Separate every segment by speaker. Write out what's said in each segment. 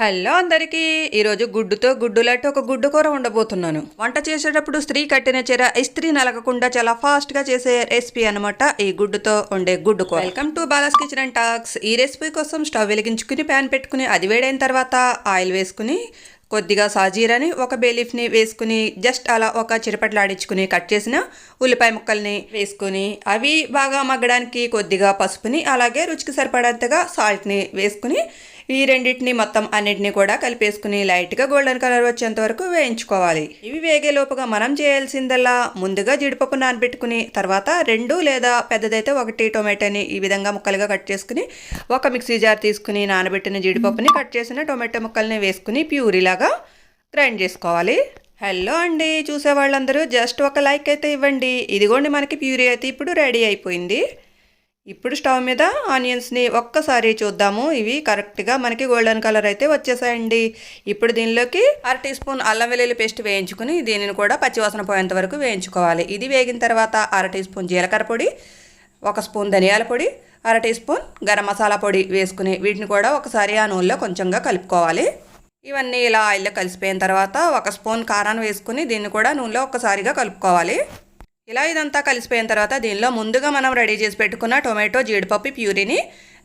Speaker 1: Hello అందరికీ. ఈరోజు గుడ్డుతో గుడ్డు లాంటి ఒక గుడ్డు కూర ఉండబోతున్నాను వంట చేసేటప్పుడు స్త్రీ కట్టిన చీర ఇస్త్రీ నలగకుండా చాలా ఫాస్ట్గా చేసే రెసిపీ అనమాట ఈ గుడ్డుతో ఉండే గుడ్డు కూర. Welcome to Bala's kitchen and talks. ఈ రెసిపీ కోసం స్టవ్ వెలిగించుకుని ప్యాన్ పెట్టుకుని అది వేడైన తర్వాత ఆయిల్ వేసుకుని కొద్దిగా సాజీరాని ఒక బేలీఫ్ని వేసుకుని జస్ట్ అలా ఒక చిరపట్లాడించుకుని కట్ చేసిన ఉల్లిపాయ ముక్కల్ని వేసుకుని అవి బాగా మగ్గడానికి కొద్దిగా పసుపుని అలాగే రుచికి సరిపడేంతగా సాల్ట్ని వేసుకుని ఈ రెండింటిని మొత్తం అన్నిటిని కూడా కలిపేసుకుని లైట్గా గోల్డెన్ కలర్ వచ్చేంత వరకు వేయించుకోవాలి. ఇవి వేగే లోపుగా మనం చేయాల్సిందల్లా ముందుగా జీడిపప్పు నానబెట్టుకుని తర్వాత రెండు లేదా పెద్దదైతే ఒకటి టొమాటోని ఈ విధంగా ముక్కలుగా కట్ చేసుకుని ఒక మిక్సీ జార్ తీసుకుని నానబెట్టిన జీడిపప్పుని కట్ చేసిన టొమాటో ముక్కల్ని వేసుకుని ప్యూరీలాగా గ్రైండ్ చేసుకోవాలి. హలో అండి చూసే వాళ్ళందరూ జస్ట్ ఒక లైక్ అయితే ఇవ్వండి. ఇదిగోండి మనకి ప్యూరీ అయితే ఇప్పుడు రెడీ అయిపోయింది. ఇప్పుడు స్టవ్ మీద ఆనియన్స్ని ఒక్కసారి చూద్దాము. ఇవి కరెక్ట్గా మనకి గోల్డెన్ కలర్ అయితే వచ్చేసాయండి. ఇప్పుడు దీనిలోకి అర టీ స్పూన్ అల్లం వెల్లుల్లి పేస్ట్ వేయించుకుని దీనిని కూడా పచ్చివాసన పోయేంత వరకు వేయించుకోవాలి. ఇది వేగిన తర్వాత అర టీ స్పూన్ జీలకర్ర పొడి ఒక స్పూన్ ధనియాల పొడి అర టీ స్పూన్ గరం మసాలా పొడి వేసుకుని వీటిని కూడా ఒకసారి ఆ నూనెలో కొంచెంగా కలుపుకోవాలి. ఇవన్నీ ఇలా ఆయిల్లో కలిసిపోయిన తర్వాత ఒక స్పూన్ కారాన్ని వేసుకుని దీన్ని కూడా నూనెలో ఒక్కసారిగా కలుపుకోవాలి. ఇలా ఇదంతా కలిసిపోయిన తర్వాత దీనిలో ముందుగా మనం రెడీ చేసి పెట్టుకున్న టొమాటో జీడిపప్పు ప్యూరీని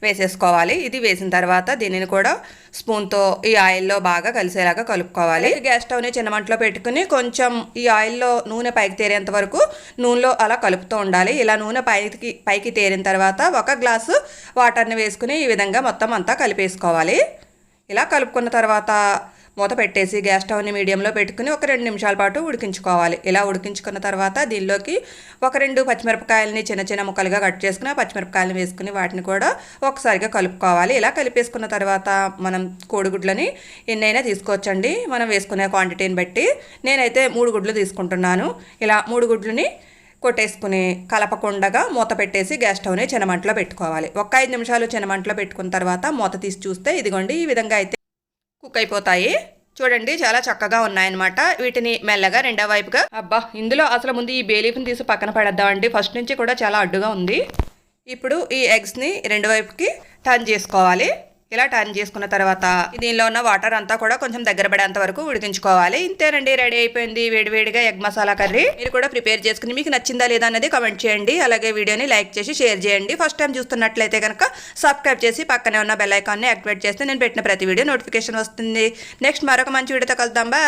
Speaker 1: వేసేసుకోవాలి. ఇది వేసిన తర్వాత దీనిని కూడా స్పూన్తో ఈ ఆయిల్లో బాగా కలిసేలాగా కలుపుకోవాలి. గ్యాస్ స్టవ్ని చిన్న మంటలో పెట్టుకుని కొంచెం ఈ ఆయిల్లో నూనె పైకి తేరేంత వరకు నూనెలో అలా కలుపుతూ ఉండాలి. ఇలా నూనె పైకి పైకి తేరిన తర్వాత ఒక గ్లాసు వాటర్ని వేసుకుని ఈ విధంగా మొత్తం అంతా కలిపేసుకోవాలి. ఇలా కలుపుకున్న తర్వాత మూత పెట్టేసి గ్యాస్ స్టవ్ని మీడియంలో పెట్టుకుని ఒక రెండు నిమిషాల పాటు ఉడికించుకోవాలి. ఇలా ఉడికించుకున్న తర్వాత దీనిలోకి ఒక రెండు పచ్చిమిరపకాయలని చిన్న చిన్న ముక్కలుగా కట్ చేసుకుని ఆ పచ్చిమిరపకాయలను వేసుకుని వాటిని కూడా ఒకసారిగా కలుపుకోవాలి. ఇలా కలిపేసుకున్న తర్వాత మనం కోడిగుడ్లని ఎన్నైనా తీసుకోవచ్చండి. మనం వేసుకునే క్వాంటిటీని బట్టి నేనైతే మూడు గుడ్లు తీసుకుంటున్నాను. ఇలా మూడు గుడ్లని కొట్టేసుకుని కలపకుండగా మూత పెట్టేసి గ్యాస్ స్టవ్ని చిన్నమంటలో పెట్టుకోవాలి. ఒక ఐదు నిమిషాలు చిన్నమంటలో పెట్టుకున్న తర్వాత మూత తీసి చూస్తే ఇదిగోండి ఈ విధంగా అయితే కుక్ అయిపోతాయి. చూడండి చాలా చక్కగా ఉన్నాయన్నమాట. వీటిని మెల్లగా రెండో వైపుగా. అబ్బా ఇందులో అసలు ముందు ఈ బేలీఫ్ని తీసి పక్కన పడేద్దామండి. ఫస్ట్ నుంచి కూడా చాలా అడ్డుగా ఉంది. ఇప్పుడు ఈ ఎగ్స్ని రెండు వైపుకి టర్న్ చేసుకోవాలి. ఇలా టర్న్ చేసుకున్న తర్వాత దీనిలో ఉన్న వాటర్ అంతా కూడా కొంచెం దగ్గర పడేంత వరకు ఉడికించుకోవాలి. ఇంతేనండి రెడీ అయిపోయింది. వేడివేడిగా ఎగ్ మసాలా కర్రీ. మీరు కూడా ప్రిపేర్ చేసుకుని మీకు నచ్చిందా లేదా అనేది కమెంట్ చేయండి. అలాగే వీడియోని లైక్ చేసి షేర్ చేయండి. ఫస్ట్ టైం చూస్తున్నట్లయితే కనుక సబ్స్క్రైబ్ చేసి పక్కనే ఉన్న బెల్ ఐకాన్ని యాక్టివేట్ చేస్తే నేను పెట్టిన ప్రతి వీడియో నోటిఫికేషన్ వస్తుంది. నెక్స్ట్ మరొక మంచి వీడియోతో కలుద్దాం. బా